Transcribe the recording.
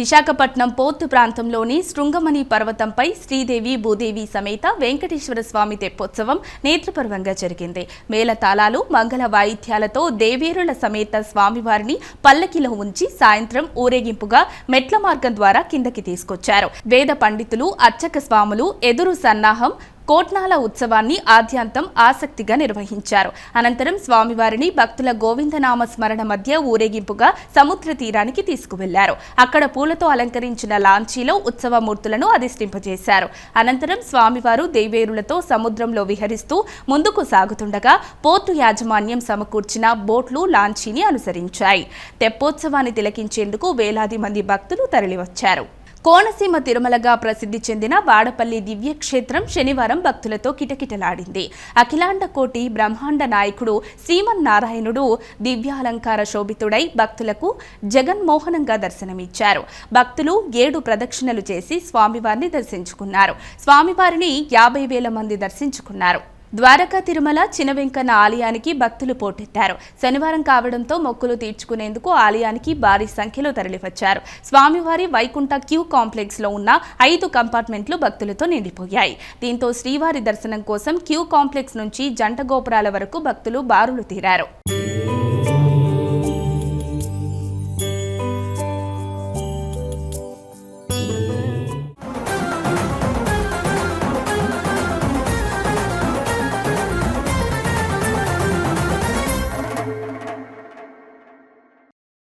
Visakhapatnam port ప్రాంతంలోని శృంగమణి పర్వతంపై శ్రీదేవి భూదేవి సమేత వెంకటేశ్వర స్వామి తెప్పోత్సవం నేత్రపర్వంగా జరిగింది. మేళతాళాలు మంగళ వాయిద్యాలతో దేవేరుల సమేత స్వామివారిని పల్లకిలో ఉంచి సాయంత్రం ఊరేగింపుగా మెట్ల మార్గం ద్వారా కిందకి తీసుకొచ్చారు. వేద పండితులు అర్చక స్వాములు ఎదురు సన్నాహం కోట్నాల ఉత్సవాన్ని ఆద్యాంతం ఆసక్తిగా నిర్వహించారు. అనంతరం స్వామివారిని భక్తుల గోవిందనామ స్మరణ మధ్య ఊరేగింపుగా సముద్ర తీరానికి తీసుకువెళ్ళారు. అక్కడ పూలతో అలంకరించిన లాంచీలో ఉత్సవమూర్తులను అధిష్టింపజేశారు అనంతరం స్వామివారు దేవేరులతో సముద్రంలో విహరిస్తూ ముందుకు సాగుతుండగా పోర్టు యాజమాన్యం సమకూర్చిన బోట్లు లాంచీని అనుసరించాయి. తెప్పోత్సవాన్ని తిలకించేందుకు వేలాది మంది భక్తులు తరలివచ్చారు. కోనసీమ తిరుమలగా ప్రసిద్ధి చెందిన వాడపల్లి దివ్యక్షేత్రం శనివారం భక్తులతో కిటకిటలాడింది. అఖిలాండ కోటి బ్రహ్మాండ నాయకుడు శ్రీమన్నారాయణుడు దివ్యాలంకార శోభితుడై భక్తులకు జగన్మోహనంగా దర్శనమిచ్చారు. భక్తులు ఏడు ప్రదక్షిణలు చేసి స్వామివారిని దర్శించుకున్నారు. స్వామివారిని యాభై వేల మంది దర్శించుకున్నారు. ద్వారకా తిరుమల చినవెంకన్న ఆలయానికి భక్తులు పోటెత్తారు. శనివారం కావడంతో మొక్కులు తీర్చుకునేందుకు ఆలయానికి భారీ సంఖ్యలో తరలివచ్చారు. స్వామివారి వైకుంఠ క్యూ కాంప్లెక్స్లో ఉన్న ఐదు కంపార్ట్మెంట్లు భక్తులతో నిండిపోయాయి. దీంతో శ్రీవారి దర్శనం కోసం క్యూ కాంప్లెక్స్ నుంచి జంట గోపురాల వరకు భక్తులు బారులు తీరారు.